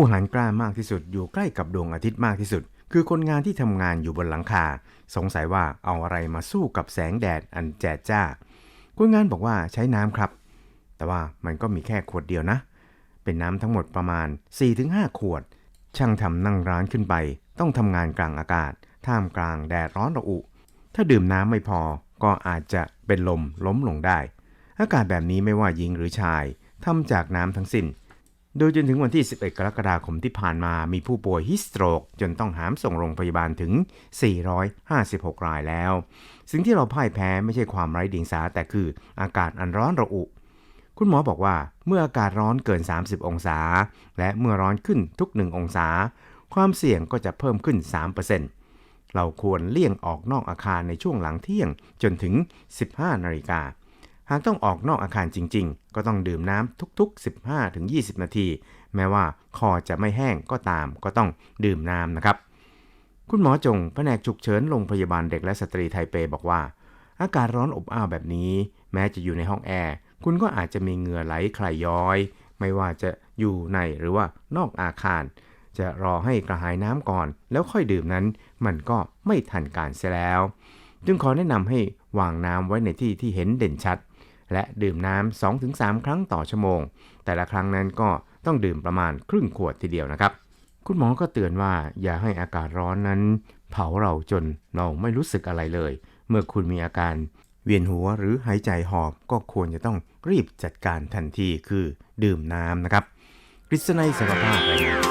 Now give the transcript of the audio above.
ผู้หันกล้ามากที่สุดอยู่ใกล้กับดวงอาทิตย์มากที่สุด คือคนงานที่ทำงานอยู่บนหลังคา สงสัยว่าเอาอะไรมาสู้กับแสงแดดอันแจดจ้า คนงานบอกว่าใช้น้ำครับ แต่ว่ามันก็มีแค่ขวดเดียวนะ เป็นน้ำทั้งหมดประมาณ 4-5 ขวด ช่างทำนั่งร้านขึ้นไป ต้องทำงานกลางอากาศ ท่ามกลางแดดร้อนระอุ ถ้าดื่มน้ำไม่พอก็อาจจะเป็นลมล้มลงได้ อากาศแบบนี้ไม่ว่าหญิงหรือชายทำจากน้ำทั้งสิ้น โดยจนถึงวันที่ 11 กรกฎาคมที่ผ่านมามีผู้ป่วยฮิสโตรก จนต้องหามส่งโรงพยาบาลถึง 456 รายแล้ว สิ่งที่เราพ่ายแพ้ไม่ใช่ความไร้เดียงสาแต่คืออากาศอันร้อนระอุ คุณหมอบอกว่าเมื่ออากาศร้อนเกิน 30 องศา และเมื่อร้อนขึ้นทุก 1 องศา ความเสี่ยงก็จะเพิ่มขึ้น 3%เราควรเลี่ยงออกนอกอาคารในช่วงหลังเที่ยงจนถึง 15 นาฬิกา หากต้องออกนอกอาคารจริง ๆ ก็ต้องดื่มน้ำทุกๆ 15-20 นาที แม้ว่าคอจะไม่แห้งก็ตาม ก็ต้องดื่มน้ำนะครับ คุณหมอจงแผนกฉุกเฉินโรงพยาบาลเด็กและสตรีไทเปบอกว่า อากาศร้อนอบอ้าวแบบนี้ แม้จะอยู่ในห้องแอร์คุณก็อาจจะมีเหงื่อไหลคลายย้อย ไม่ว่าจะอยู่ในหรือว่านอกอาคาร จะรอให้กระหายน้ำก่อน แล้วค่อยดื่มนั้น มันก็ไม่ทันการเสียแล้ว จึงขอแนะนำให้วางน้ำไว้ในที่ที่เห็นเด่นชัด และดื่มน้ำ 2-3 ครั้งต่อชั่วโมง แต่ละครั้งนั้นก็ต้องดื่มประมาณครึ่งขวดทีเดียวนะครับ คุณหมอก็เตือนว่าอย่าให้อากาศร้อนนั้น เผาเราจนเราไม่รู้สึกอะไรเลย เมื่อคุณมีอาการเวียนหัวหรือหายใจหอบก็ควรจะต้องรีบจัดการทันทีคือดื่มน้ำนะครับกฤษณัยสารภาพรายงาน